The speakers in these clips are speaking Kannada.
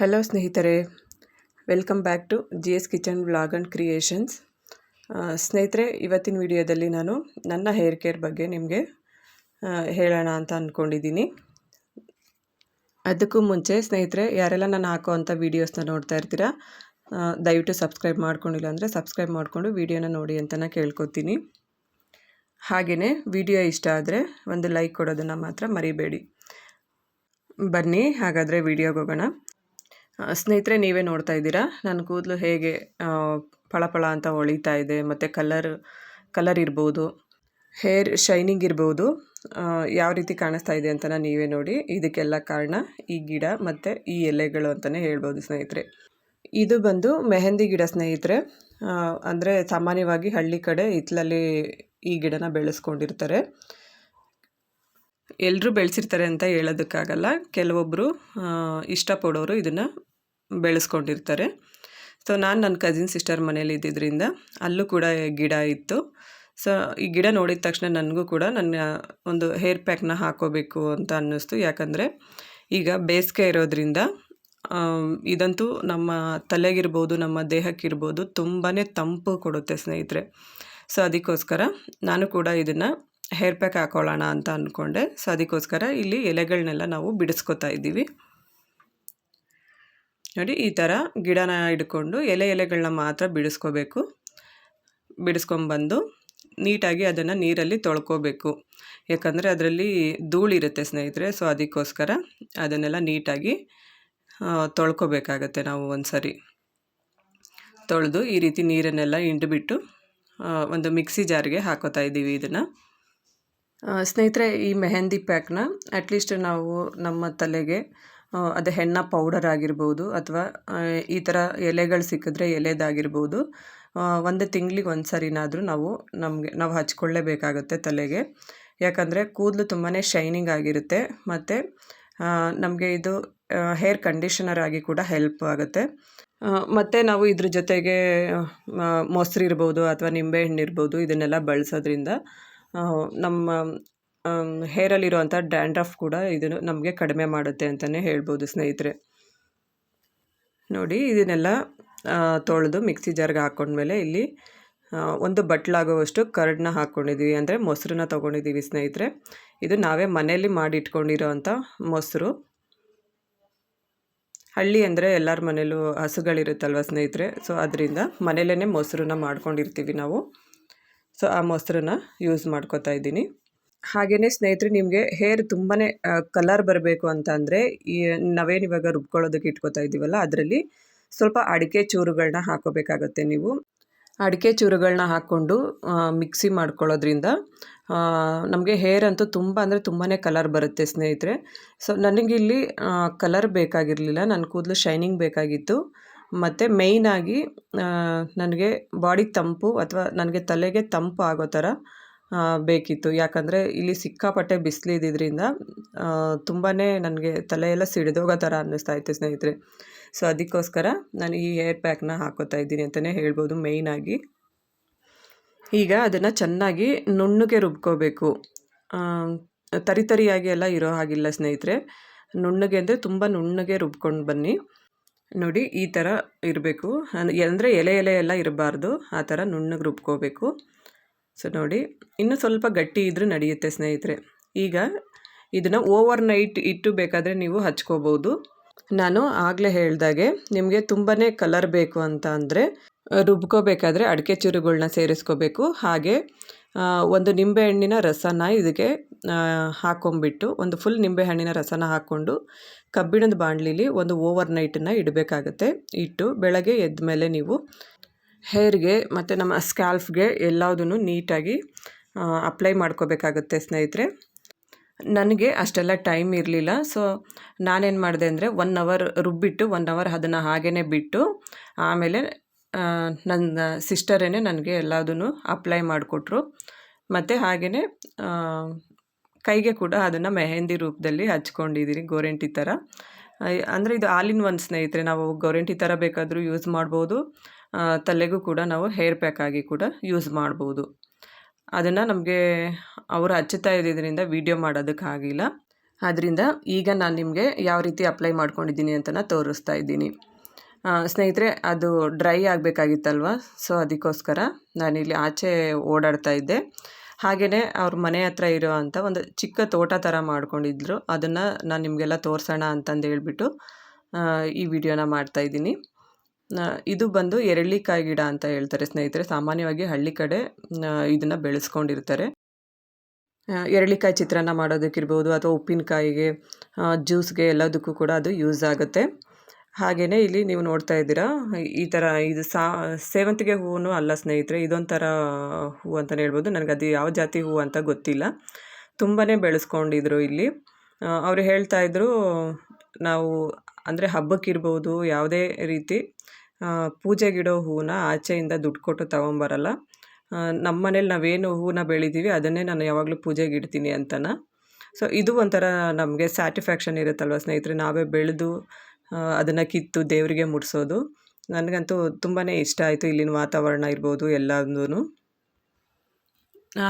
ಹಲೋ ಸ್ನೇಹಿತರೆ welcome back to G S kitchen vlog and creations ಸ್ನೇಹಿತರೆ, ಇವತ್ತಿನ ವಿಡಿಯೋದಲ್ಲಿ ನಾನು ನನ್ನ ಹೇರ್ ಕೇರ್ ಬಗ್ಗೆ ನಿಮಗೆ ಹೇಳೋಣ ಅಂತ ಅಂದ್ಕೊಂಡಿದ್ದೀನಿ ಅದಕ್ಕೂ ಮುಂಚೆ ಸ್ನೇಹಿತರೆ, ಯಾರೆಲ್ಲ ನಾನು ಹಾಕೋವಂಥ ವೀಡಿಯೋಸ್ನ ನೋಡ್ತಾ ಇರ್ತೀರಾ ದಯವಿಟ್ಟು ಸಬ್ಸ್ಕ್ರೈಬ್ ಮಾಡ್ಕೊಂಡಿಲ್ಲ ಅಂದರೆ ಸಬ್ಸ್ಕ್ರೈಬ್ ಮಾಡಿಕೊಂಡು ವೀಡಿಯೋನ ನೋಡಿ ಅಂತ ಕೇಳ್ಕೊತೀನಿ. ಹಾಗೆಯೇ ವಿಡಿಯೋ ಇಷ್ಟ ಆದರೆ ಒಂದು ಲೈಕ್ ಕೊಡೋದನ್ನು ಮಾತ್ರ ಮರಿಬೇಡಿ. ಬನ್ನಿ, ಹಾಗಾದರೆ ವಿಡಿಯೋಗೆ ಹೋಗೋಣ. ಸ್ನೇಹಿತರೆ, ನೀವೇ ನೋಡ್ತಾ ಇದ್ದೀರಾ? ನನ್ನ ಕೂದಲು ಹೇಗೆ ಫಳಫಳ ಅಂತ ಹೊಳಿತಾ ಇದೆ, ಮತ್ತು ಕಲರ್ ಕಲರ್ ಇರ್ಬೋದು, ಹೇರ್ ಶೈನಿಂಗ್ ಇರ್ಬೋದು ಯಾವ ರೀತಿ ಕಾಣಿಸ್ತಾ ಇದೆ ಅಂತ ನೀವೇ ನೋಡಿ. ಇದಕ್ಕೆಲ್ಲ ಕಾರಣ ಈ ಗಿಡ ಮತ್ತು ಈ ಎಲೆಗಳು ಅಂತಲೇ ಹೇಳ್ಬೋದು ಸ್ನೇಹಿತರೆ. ಇದು ಬಂದು ಮೆಹಂದಿ ಗಿಡ ಸ್ನೇಹಿತರೆ. ಅಂದರೆ ಸಾಮಾನ್ಯವಾಗಿ ಹಳ್ಳಿ ಕಡೆ ಹಿತ್ತಲಲ್ಲಿ ಈ ಗಿಡನ ಬೆಳೆಸ್ಕೊಂಡಿರ್ತಾರೆ. ಎಲ್ಲರೂ ಬೆಳೆಸಿರ್ತಾರೆ ಅಂತ ಹೇಳೋದಕ್ಕಾಗಲ್ಲ. ಕೆಲವೊಬ್ಬರು ಇಷ್ಟಪಡೋರು ಇದನ್ನು ಬೆಳೆಸ್ಕೊಂಡಿರ್ತಾರೆ. ಸೊ ನಾನು ನನ್ನ ಕಸಿನ್ ಸಿಸ್ಟರ್ ಮನೇಲಿ ಇದ್ದಿದ್ದರಿಂದ ಅಲ್ಲೂ ಕೂಡ ಗಿಡ ಇತ್ತು. ಸೊ ಈ ಗಿಡ ನೋಡಿದ ತಕ್ಷಣ ನನಗೂ ಕೂಡ ನನ್ನ ಒಂದು ಹೇರ್ ಪ್ಯಾಕ್ನ ಹಾಕೋಬೇಕು ಅಂತ ಅನ್ನಿಸ್ತು. ಯಾಕಂದರೆ ಈಗ ಬೇಸಿಗೆ ಇರೋದ್ರಿಂದ ಇದಂತೂ ನಮ್ಮ ತಲೆಗಿರ್ಬೋದು, ನಮ್ಮ ದೇಹಕ್ಕಿರ್ಬೋದು ತುಂಬಾ ತಂಪು ಕೊಡುತ್ತೆ ಸ್ನೇಹಿತರೆ. ಸೊ ಅದಕ್ಕೋಸ್ಕರ ನಾನು ಕೂಡ ಇದನ್ನು ಹೇರ್ ಪ್ಯಾಕ್ ಹಾಕೊಳ್ಳೋಣ ಅಂತ ಅಂದ್ಕೊಂಡೆ ಸೊ ಅದಕ್ಕೋಸ್ಕರ ಇಲ್ಲಿ ಎಲೆಗಳನ್ನೆಲ್ಲ ನಾವು ಬಿಡಿಸ್ಕೊತಾ ಇದ್ದೀವಿ. ನೋಡಿ, ಈ ಥರ ಗಿಡನ ಇಟ್ಕೊಂಡು ಎಲೆ ಎಲೆಗಳನ್ನ ಮಾತ್ರ ಬಿಡಿಸ್ಕೋಬೇಕು. ಬಿಡಿಸ್ಕೊಂಬಂದು ನೀಟಾಗಿ ಅದನ್ನು ನೀರಲ್ಲಿ ತೊಳ್ಕೋಬೇಕು. ಯಾಕಂದರೆ ಅದರಲ್ಲಿ ಧೂಳಿರುತ್ತೆ ಸ್ನೇಹಿತರೆ, ಸೊ ಅದಕ್ಕೋಸ್ಕರ ಅದನ್ನೆಲ್ಲ ನೀಟಾಗಿ ತೊಳ್ಕೋಬೇಕಾಗತ್ತೆ ನಾವು ಒಂದು ಸರಿ ತೊಳೆದು ಈ ರೀತಿ ನೀರನ್ನೆಲ್ಲ ಹಿಂಡ್ಬಿಟ್ಟು ಒಂದು ಮಿಕ್ಸಿ ಜಾರ್ಗೆ ಹಾಕೋತಾ ಇದ್ದೀವಿ ಇದನ್ನು. ಸ್ನೇಹಿತರೆ, ಈ ಮೆಹಂದಿ ಪ್ಯಾಕ್ನ ಅಟ್ಲೀಸ್ಟ್ ನಾವು ನಮ್ಮ ತಲೆಗೆ ಅದು ಹೆಣ್ಣ ಪೌಡರ್ ಆಗಿರ್ಬೋದು ಅಥವಾ ಈ ಥರ ಎಲೆಗಳು ಸಿಕ್ಕಿದ್ರೆ ಎಲೆದಾಗಿರ್ಬೋದು. ಒಂದು ತಿಂಗ್ಳಿಗೆ ಒಂದು ಸರಿನಾದರೂ ನಾವು ನಮಗೆ, ನಾವು ಹಚ್ಕೊಳ್ಳೇಬೇಕಾಗುತ್ತೆ ತಲೆಗೆ. ಯಾಕಂದರೆ ಕೂದಲು ತುಂಬಾ ಶೈನಿಂಗ್ ಆಗಿರುತ್ತೆ ಮತ್ತು ನಮಗೆ ಇದು ಹೇರ್ ಕಂಡೀಷನರ್ ಆಗಿ ಕೂಡ ಹೆಲ್ಪ್ ಆಗುತ್ತೆ. ಮತ್ತು ನಾವು ಇದ್ರ ಜೊತೆಗೆ ಮೊಸರು ಇರ್ಬೋದು ಅಥವಾ ನಿಂಬೆಹಣ್ಣು ಇರ್ಬೋದು ಇದನ್ನೆಲ್ಲ ಬಳಸೋದ್ರಿಂದ ನಮ್ಮ ಹೇರಲ್ಲಿರುವಂಥ ಡ್ಯಾಂಡ್ರಫ್ ಕೂಡ ಇದನ್ನು ನಮಗೆ ಕಡಿಮೆ ಮಾಡುತ್ತೆ ಅಂತಲೇ ಹೇಳ್ಬೋದು ಸ್ನೇಹಿತರೆ. ನೋಡಿ, ಇದನ್ನೆಲ್ಲ ತೊಳೆದು ಮಿಕ್ಸಿ ಜಾರ್ಗೆ ಹಾಕ್ಕೊಂಡ್ಮೇಲೆ ಇಲ್ಲಿ ಒಂದು ಬಟ್ಲಾಗುವಷ್ಟು ಕರ್ಡನ್ನ ಹಾಕ್ಕೊಂಡಿದ್ದೀವಿ ಅಂದರೆ ಮೊಸರನ್ನ ತೊಗೊಂಡಿದ್ದೀವಿ ಸ್ನೇಹಿತರೆ. ಇದು ನಾವೇ ಮನೆಯಲ್ಲಿ ಮಾಡಿ ಇಟ್ಕೊಂಡಿರೋ ಅಂಥ ಮೊಸರು. ಹಳ್ಳಿ ಅಂದರೆ ಎಲ್ಲರ ಮನೇಲೂ ಹಸುಗಳಿರುತ್ತಲ್ವ ಸ್ನೇಹಿತರೆ? ಸೊ, ಅದರಿಂದ ಮನೇಲೇ ಮೊಸರನ್ನ ಮಾಡ್ಕೊಂಡಿರ್ತೀವಿ ನಾವು. ಸೊ, ಆ ಮೊಸರನ್ನ ಯೂಸ್ ಮಾಡ್ಕೋತಾ ಇದ್ದೀನಿ. ಹಾಗೆಯೇ ಸ್ನೇಹಿತರೆ, ನಿಮಗೆ ಹೇರ್ ತುಂಬಾ ಕಲರ್ ಬರಬೇಕು ಅಂತ ಅಂದರೆ, ಈ, ನಾವೇನು ಇವಾಗ ರುಬ್ಕೊಳ್ಳೋದಕ್ಕೆ ಇಟ್ಕೋತಾ ಇದ್ದೀವಲ್ಲ ಅದರಲ್ಲಿ ಸ್ವಲ್ಪ ಅಡಿಕೆ ಚೂರುಗಳನ್ನ ಹಾಕೋಬೇಕಾಗತ್ತೆ ನೀವು. ಅಡಿಕೆ ಚೂರುಗಳನ್ನ ಹಾಕ್ಕೊಂಡು ಮಿಕ್ಸಿ ಮಾಡ್ಕೊಳ್ಳೋದ್ರಿಂದ ನಮಗೆ ಹೇರ್ ಅಂತೂ ತುಂಬ ಅಂದರೆ ತುಂಬಾ ಕಲರ್ ಬರುತ್ತೆ ಸ್ನೇಹಿತರೆ. ಸೊ ನನಗಿಲ್ಲಿ ಕಲರ್ ಬೇಕಾಗಿರಲಿಲ್ಲ ನನ್ನ ಕೂದಲು ಶೈನಿಂಗ್ ಬೇಕಾಗಿತ್ತು. ಮತ್ತು ಮೇಯ್ನಾಗಿ ನನಗೆ ಬಾಡಿಗೆ ತಂಪು ಅಥವಾ ನನಗೆ ತಲೆಗೆ ತಂಪು ಆಗೋ ಥರ ಬೇಕಿತ್ತು. ಯಾಕಂದರೆ ಇಲ್ಲಿ ಸಿಕ್ಕಾಪಟ್ಟೆ ಬಿಸಿಲು ಇದ್ದಿದ್ದರಿಂದ ತುಂಬಾ ನನಗೆ ತಲೆಯೆಲ್ಲ ಸಿಡಿದೋಗೋ ಥರ ಅನ್ನಿಸ್ತಾ ಇತ್ತು ಸ್ನೇಹಿತರೆ. ಸೊ, ಅದಕ್ಕೋಸ್ಕರ ನಾನು ಈ ಹೇರ್ ಪ್ಯಾಕ್ನ ಹಾಕೋತಾ ಇದ್ದೀನಿ ಅಂತಲೇ ಹೇಳ್ಬೋದು ಮೇಯ್ನಾಗಿ ಈಗ ಅದನ್ನು ಚೆನ್ನಾಗಿ ನುಣ್ಣಗೆ ರುಬ್ಕೋಬೇಕು. ತರಿತರಿಯಾಗಿ ತರಿ ತರಿಯಾಗಿ ಎಲ್ಲ ಇರೋ ಹಾಗಿಲ್ಲ ಸ್ನೇಹಿತರೆ. ನುಣ್ಣಗೆ ಅಂದರೆ ತುಂಬ ನುಣ್ಣಗೆ ರುಬ್ಕೊಂಡು ಬನ್ನಿ. ನೋಡಿ, ಈ ಥರ ಇರಬೇಕು. ಅಂದರೆ ಎಲೆ ಎಲೆ ಎಲ್ಲ ಇರಬಾರ್ದು. ಆ ಥರ ನುಣ್ಣಗೆ ರುಬ್ಕೋಬೇಕು. ಸೊ ನೋಡಿ, ಇನ್ನೂ ಸ್ವಲ್ಪ ಗಟ್ಟಿ ಇದ್ದರೂ ನಡೆಯುತ್ತೆ ಸ್ನೇಹಿತರೆ. ಈಗ ಇದನ್ನು ಓವರ್ ನೈಟ್ ಇಟ್ಟು ಬೇಕಾದರೆ ನೀವು ಹಚ್ಕೋಬೋದು ನಾನು ಆಗಲೇ ಹೇಳಿದಾಗೆ ನಿಮಗೆ ತುಂಬಾ ಕಲರ್ ಬೇಕು ಅಂತ ಅಂದರೆ ರುಬ್ಕೋಬೇಕಾದ್ರೆ ಅಡಿಕೆ ಚೂರುಗಳನ್ನ ಸೇರಿಸ್ಕೋಬೇಕು. ಹಾಗೆ ಒಂದು ನಿಂಬೆಹಣ್ಣಿನ ರಸನ ಇದಕ್ಕೆ ಹಾಕೊಂಬಿಟ್ಟು ಒಂದು ಫುಲ್ ನಿಂಬೆಹಣ್ಣಿನ ರಸನ ಹಾಕ್ಕೊಂಡು ಕಬ್ಬಿಣದ ಬಾಣಲಿಲಿ ಒಂದು ಓವರ್ ನೈಟನ್ನು ಇಡಬೇಕಾಗತ್ತೆ. ಇಟ್ಟು ಬೆಳಗ್ಗೆ ಎದ್ದ ಮೇಲೆ ನೀವು ಹೇರ್ಗೆ ಮತ್ತು ನಮ್ಮ ಸ್ಕ್ಯಾಲ್ಫ್ಗೆ ಎಲ್ಲದನ್ನು ನೀಟಾಗಿ ಅಪ್ಲೈ ಮಾಡ್ಕೋಬೇಕಾಗುತ್ತೆ ಸ್ನೇಹಿತರೆ. ನನಗೆ ಅಷ್ಟೆಲ್ಲ ಟೈಮ್ ಇರಲಿಲ್ಲ. ಸೊ, ನಾನೇನು ಮಾಡಿದೆ ಅಂದರೆ ಒನ್ ಅವರ್ ರುಬ್ಬಿಟ್ಟು, ಒನ್ ಅವರ್ ಅದನ್ನು ಹಾಗೇ ಬಿಟ್ಟು, ಆಮೇಲೆ ನನ್ನ ಸಿಸ್ಟರೇ ನನಗೆ ಎಲ್ಲದನ್ನು ಅಪ್ಲೈ ಮಾಡಿಕೊಟ್ರು. ಮತ್ತು ಹಾಗೆಯೇ ಕೈಗೆ ಕೂಡ ಅದನ್ನು ಮೆಹಂದಿ ರೂಪದಲ್ಲಿ ಹಚ್ಕೊಂಡಿದ್ದೀನಿ ಗೋರೆಂಟಿ ಥರ ಅಂದರೆ ಇದು ಆಲ್ ಇನ್ ಒನ್ ಸ್ನೇಹಿತರೆ. ನಾವು ಗೋರೆಂಟಿ ಥರ ಬೇಕಾದರೂ ಯೂಸ್ ಮಾಡ್ಬೋದು. ತಲೆಗೂ ಕೂಡ ನಾವು ಹೇರ್ ಪ್ಯಾಕ್ ಆಗಿ ಕೂಡ ಯೂಸ್ ಮಾಡ್ಬೋದು. ಅದನ್ನು ನಮಗೆ ಅವರು ಹಚ್ಚುತ್ತಾ ಇದ್ದಿದ್ದರಿಂದ ವೀಡಿಯೋ ಮಾಡೋದಕ್ಕಾಗಿಲ್ಲ. ಆದ್ದರಿಂದ ಈಗ ನಾನು ನಿಮಗೆ ಯಾವ ರೀತಿ ಅಪ್ಲೈ ಮಾಡ್ಕೊಂಡಿದ್ದೀನಿ ಅಂತ ತೋರಿಸ್ತಾ ಇದ್ದೀನಿ. ಸ್ನೇಹಿತರೆ, ಅದು ಡ್ರೈ ಆಗಬೇಕಾಗಿತ್ತಲ್ವ? ಸೊ, ಅದಕ್ಕೋಸ್ಕರ ನಾನಿಲ್ಲಿ ಆಚೆ ಓಡಾಡ್ತಾ ಇದ್ದೆ. ಹಾಗೆಯೇ ಅವ್ರ ಮನೆ ಹತ್ರ ಇರೋ ಅಂಥ ಒಂದು ಚಿಕ್ಕ ತೋಟ ಥರ ಮಾಡ್ಕೊಂಡಿದ್ರು. ಅದನ್ನು ನಾನು ನಿಮಗೆಲ್ಲ ತೋರಿಸೋಣ ಅಂತಂದು ಹೇಳ್ಬಿಟ್ಟು ಈ ವಿಡಿಯೋನ ಮಾಡ್ತಾ ಇದ್ದೀನಿ. ಇದು ಬಂದು ಎರಳಿಕಾಯಿ ಗಿಡ ಅಂತ ಹೇಳ್ತಾರೆ ಸ್ನೇಹಿತರೆ. ಸಾಮಾನ್ಯವಾಗಿ ಹಳ್ಳಿ ಕಡೆ ಇದನ್ನು ಬೆಳೆಸ್ಕೊಂಡಿರ್ತಾರೆ. ಎರಳಿಕಾಯಿ ಚಿತ್ರಾನ್ನ ಮಾಡೋದಕ್ಕಿರ್ಬೋದು ಅಥವಾ ಉಪ್ಪಿನಕಾಯಿಗೆ ಜ್ಯೂಸ್ಗೆ ಎಲ್ಲದಕ್ಕೂ ಕೂಡ ಅದು ಯೂಸ್ ಆಗುತ್ತೆ. ಹಾಗೆಯೇ ಇಲ್ಲಿ ನೀವು ನೋಡ್ತಾ ಇದ್ದೀರಾ, ಈ ಥರ ಇದು ಸಾ, ಸೇವಂತಿಗೆ ಹೂವು ಅಲ್ಲ ಸ್ನೇಹಿತರೆ. ಇದೊಂಥರ ಹೂವು ಅಂತಲೇ ಹೇಳ್ಬೋದು. ನನಗೆ ಅದು ಯಾವ ಜಾತಿ ಹೂವು ಅಂತ ಗೊತ್ತಿಲ್ಲ. ತುಂಬಾ ಬೆಳೆಸ್ಕೊಂಡಿದ್ರು ಇಲ್ಲಿ. ಅವರು ಹೇಳ್ತಾ ಇದ್ರು, ನಾವು, ಅಂದರೆ ಹಬ್ಬಕ್ಕಿರ್ಬೋದು ಯಾವುದೇ ರೀತಿ ಪೂಜೆಗಿಡೋ ಹೂವನ್ನ ಆಚೆಯಿಂದ ದುಡ್ಡು ಕೊಟ್ಟು ತೊಗೊಂಬರಲ್ಲ. ನಮ್ಮ ಮನೇಲಿ ನಾವೇನು ಹೂವನ್ನ ಬೆಳಿತೀವಿ ಅದನ್ನೇ ನಾನು ಯಾವಾಗಲೂ ಪೂಜೆಗೆ ಇಡ್ತೀನಿ ಅಂತನ. ಸೊ ಇದು ಒಂಥರ ನಮಗೆ ಸ್ಯಾಟಿಸ್ಫ್ಯಾಕ್ಷನ್ ಇರುತ್ತಲ್ವ ಸ್ನೇಹಿತರೆ, ನಾವೇ ಬೆಳೆದು ಅದನ್ನು ಕಿತ್ತು ದೇವರಿಗೆ ಮುಡಿಸೋದು. ನನಗಂತೂ ತುಂಬಾ ಇಷ್ಟ ಆಯಿತು ಇಲ್ಲಿನ ವಾತಾವರಣ ಇರ್ಬೋದು ಎಲ್ಲದೂ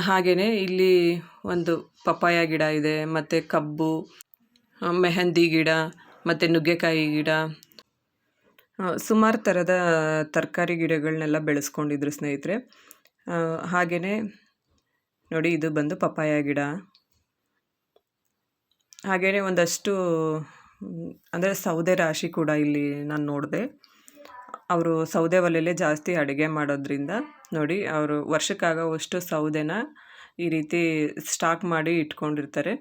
ಹಾಗೆಯೇ ಇಲ್ಲಿ ಒಂದು ಪಪ್ಪಾಯ ಗಿಡ ಇದೆ, ಮತ್ತು ಕಬ್ಬು ಮೆಹಂದಿ ಗಿಡ, ಮತ್ತು ನುಗ್ಗೆಕಾಯಿ ಗಿಡ ಸುಮಾರು ಥರದ ತರಕಾರಿ ಗಿಡಗಳನ್ನೆಲ್ಲ ಬೆಳೆಸ್ಕೊಂಡಿದ್ರು ಸ್ನೇಹಿತರೆ. ಹಾಗೆಯೇ ನೋಡಿ ಇದು ಬಂದು ಪಪ್ಪಾಯ ಗಿಡ. ಹಾಗೆಯೇ ಒಂದಷ್ಟು, ಅಂದರೆ ಸೌದೆ ರಾಶಿ ಕೂಡ ಇಲ್ಲಿ ನಾನು ನೋಡಿದೆ. ಅವರು ಸೌದೆ ಒಲೆಯಲ್ಲೇ ಜಾಸ್ತಿ ಅಡುಗೆ ಮಾಡೋದ್ರಿಂದ ನೋಡಿ ಅವರು ವರ್ಷಕ್ಕಾಗೋವಷ್ಟು ಸೌದೆನ ಈ ರೀತಿ ಸ್ಟಾಕ್ ಮಾಡಿ ಇಟ್ಕೊಂಡಿರ್ತಾರೆ.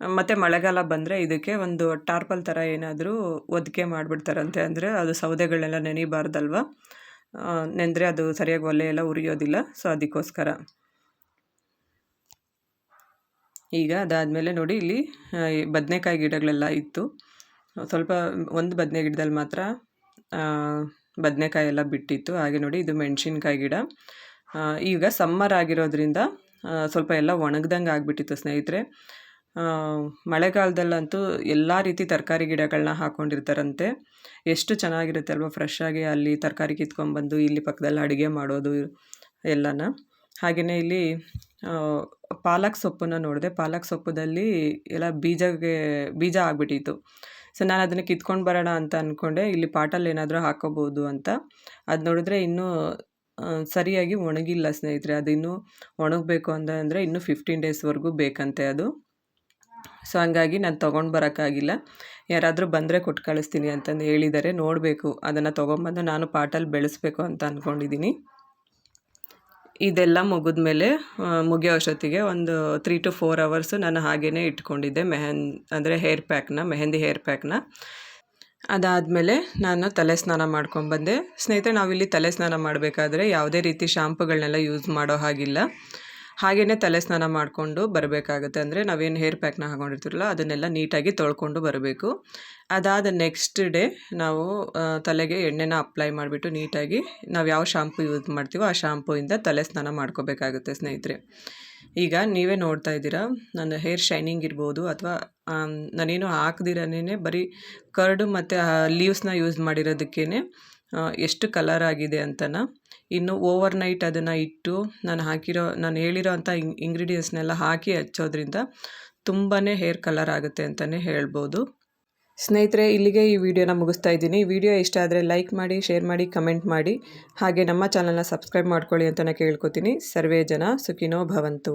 ಮತ್ತು ಮಳೆಗಾಲ ಬಂದರೆ ಇದಕ್ಕೆ ಒಂದು ಟಾರ್ಪಲ್ ಥರ ಏನಾದರೂ ಒದಿಕೆ ಮಾಡಿಬಿಡ್ತಾರಂತೆ ಅಂದರೆ ಅದು ಸೌದೆಗಳೆಲ್ಲ ನೆನಿಬಾರ್ದಲ್ವಾ? ನೆಂದರೆ ಅದು ಸರಿಯಾಗಿ ಒಲೆ ಎಲ್ಲ ಉರಿಯೋದಿಲ್ಲ, ಸೊ ಅದಕ್ಕೋಸ್ಕರ. ಈಗ ಅದಾದಮೇಲೆ ನೋಡಿ ಇಲ್ಲಿ ಬದನೆಕಾಯಿ ಗಿಡಗಳೆಲ್ಲ ಇತ್ತು. ಸ್ವಲ್ಪ ಒಂದು ಬದನೆ ಗಿಡದಲ್ಲಿ ಮಾತ್ರ ಬದನೆಕಾಯಿ ಎಲ್ಲ ಬಿಟ್ಟಿತ್ತು. ಹಾಗೆ ನೋಡಿ ಇದು ಮೆಣಸಿನ್ಕಾಯಿ ಗಿಡ. ಈಗ ಸಮ್ಮರ್ ಆಗಿರೋದ್ರಿಂದ ಸ್ವಲ್ಪ ಎಲ್ಲ ಒಣಗ್ದಂಗೆ ಆಗಿಬಿಟ್ಟಿತ್ತು ಸ್ನೇಹಿತರೆ. ಮಳೆಗಾಲದಲ್ಲಂತೂ ಎಲ್ಲ ರೀತಿ ತರಕಾರಿ ಗಿಡಗಳನ್ನ ಹಾಕ್ಕೊಂಡಿರ್ತಾರಂತೆ ಎಷ್ಟು ಚೆನ್ನಾಗಿರುತ್ತೆ ಅಲ್ವಾ ಫ್ರೆಶ್ ಆಗಿ ಅಲ್ಲಿ ತರಕಾರಿ ಕಿತ್ಕೊಂಡ್ಬಂದು ಇಲ್ಲಿ ಪಕ್ಕದಲ್ಲಿ ಅಡುಗೆ ಮಾಡೋದು ಎಲ್ಲನ. ಹಾಗೆಯೇ ಇಲ್ಲಿ ಪಾಲಕ್ ಸೊಪ್ಪನ್ನು ನೋಡಿದೆ. ಪಾಲಕ್ ಸೊಪ್ಪದಲ್ಲಿ ಎಲ್ಲ ಬೀಜಗೆ, ಬೀಜ ಆಗಿಬಿಟ್ಟಿತ್ತು. ಸೊ ನಾನು ಅದನ್ನು ಕಿತ್ಕೊಂಡು ಬರೋಣ ಅಂತ ಅಂದ್ಕೊಂಡೆ ಇಲ್ಲಿ ಪಾಟಲ್ಲಿ ಏನಾದರೂ ಹಾಕೋಬೋದು ಅಂತ. ಅದು ನೋಡಿದ್ರೆ ಇನ್ನೂ ಸರಿಯಾಗಿ ಒಣಗಿಲ್ಲ ಸ್ನೇಹಿತರೆ. ಅದು ಇನ್ನೂ ಒಣಗಬೇಕು ಅಂತ ಅಂದರೆ ಇನ್ನೂ ಫಿಫ್ಟೀನ್ ಡೇಸ್ವರೆಗೂ ಬೇಕಂತೆ ಅದು. ಸೊ ಹಂಗಾಗಿ ನಾನು ತೊಗೊಂಡು ಬರೋಕ್ಕಾಗಿಲ್ಲ. ಯಾರಾದರೂ ಬಂದರೆ ಕೊಟ್ಟು ಕಳಿಸ್ತೀನಿ ಅಂತಂದು ಹೇಳಿದ್ದಾರೆ ನೋಡಬೇಕು. ಅದನ್ನು ತೊಗೊಂಬಂದು ನಾನು ಪಾಟಲ್ಲಿ ಬೆಳೆಸ್ಬೇಕು ಅಂತ ಅಂದ್ಕೊಂಡಿದ್ದೀನಿ ಇದೆಲ್ಲ ಮುಗಿದ್ಮೇಲೆ ಮುಗಿಯೋ ಅಷ್ಟೊತ್ತಿಗೆ ಒಂದು ತ್ರೀ ಟು ಫೋರ್ ಅವರ್ಸು ನಾನು ಹಾಗೇ ಇಟ್ಕೊಂಡಿದ್ದೆ ಮೆಹನ್, ಅಂದರೆ ಹೇರ್ ಪ್ಯಾಕ್ನ ಮೆಹಂದಿ ಹೇರ್ ಪ್ಯಾಕ್ನ ಅದಾದಮೇಲೆ ನಾನು ತಲೆ ಸ್ನಾನ ಮಾಡ್ಕೊಂಡ್ಬಂದೆ ಸ್ನೇಹಿತರೆ, ನಾವಿಲ್ಲಿ ತಲೆ ಸ್ನಾನ ಮಾಡಬೇಕಾದ್ರೆ ಯಾವುದೇ ರೀತಿ ಶಾಂಪುಗಳನ್ನೆಲ್ಲ ಯೂಸ್ ಮಾಡೋ ಹಾಗಿಲ್ಲ. ಹಾಗೆಯೇ ತಲೆ ಸ್ನಾನ ಮಾಡಿಕೊಂಡು ಬರಬೇಕಾಗುತ್ತೆ. ಅಂದರೆ ನಾವೇನು ಹೇರ್ ಪ್ಯಾಕ್ನ ಹಾಕೊಂಡಿರ್ತೀರಲ್ಲ, ಅದನ್ನೆಲ್ಲ ನೀಟಾಗಿ ತೊಳ್ಕೊಂಡು ಬರಬೇಕು. ಅದಾದ ನೆಕ್ಸ್ಟ್ ಡೇ ನಾವು ತಲೆಗೆ ಎಣ್ಣೆನ ಅಪ್ಲೈ ಮಾಡಿಬಿಟ್ಟು ನೀಟಾಗಿ ನಾವು ಯಾವ ಶಾಂಪು ಯೂಸ್ ಮಾಡ್ತೀವೋ ಆ ಶಾಂಪೂಯಿಂದ ತಲೆ ಸ್ನಾನ ಮಾಡ್ಕೋಬೇಕಾಗುತ್ತೆ ಸ್ನೇಹಿತರೆ. ಈಗ ನೀವೇ ನೋಡ್ತಾ ಇದ್ದೀರಾ, ನನ್ನ ಹೇರ್ ಶೈನಿಂಗ್ ಇರ್ಬೋದು ಅಥವಾ ನಾನೇನು ಹಾಕ್ದಿರನೇ ಬರೀ ಕರ್ಡು ಮತ್ತು ಲೀವ್ಸ್ನ ಯೂಸ್ ಮಾಡಿರೋದಕ್ಕೇ ಎಷ್ಟು ಕಲರ್ ಆಗಿದೆ ಅಂತನ ಇನ್ನು ಓವರ್ ನೈಟ್ ಅದನ್ನು ಇಟ್ಟು ನಾನು ಹಾಕಿರೋ, ನಾನು ಹೇಳಿರೋ ಅಂಥ ಇಂಗ್ರೀಡಿಯೆಂಟ್ಸ್ನೆಲ್ಲ ಹಾಕಿ ಹಚ್ಚೋದ್ರಿಂದ ತುಂಬಾ ಹೇರ್ ಕಲರ್ ಆಗುತ್ತೆ ಅಂತಲೇ ಹೇಳ್ಬೋದು. ಸ್ನೇಹಿತರೆ, ಇಲ್ಲಿಗೆ ಈ ವಿಡಿಯೋನ ಮುಗಿಸ್ತಾ ಇದ್ದೀನಿ. ವಿಡಿಯೋ ಇಷ್ಟ ಆದರೆ ಲೈಕ್ ಮಾಡಿ ಶೇರ್ ಮಾಡಿ ಕಮೆಂಟ್ ಮಾಡಿ. ಹಾಗೆ ನಮ್ಮ ಚಾನಲ್ನ ಸಬ್ಸ್ಕ್ರೈಬ್ ಮಾಡ್ಕೊಳ್ಳಿ ಅಂತಲೇ ಕೇಳ್ಕೊತೀನಿ. ಸರ್ವೇ ಜನ ಸುಖಿನೋ ಭವಂತು.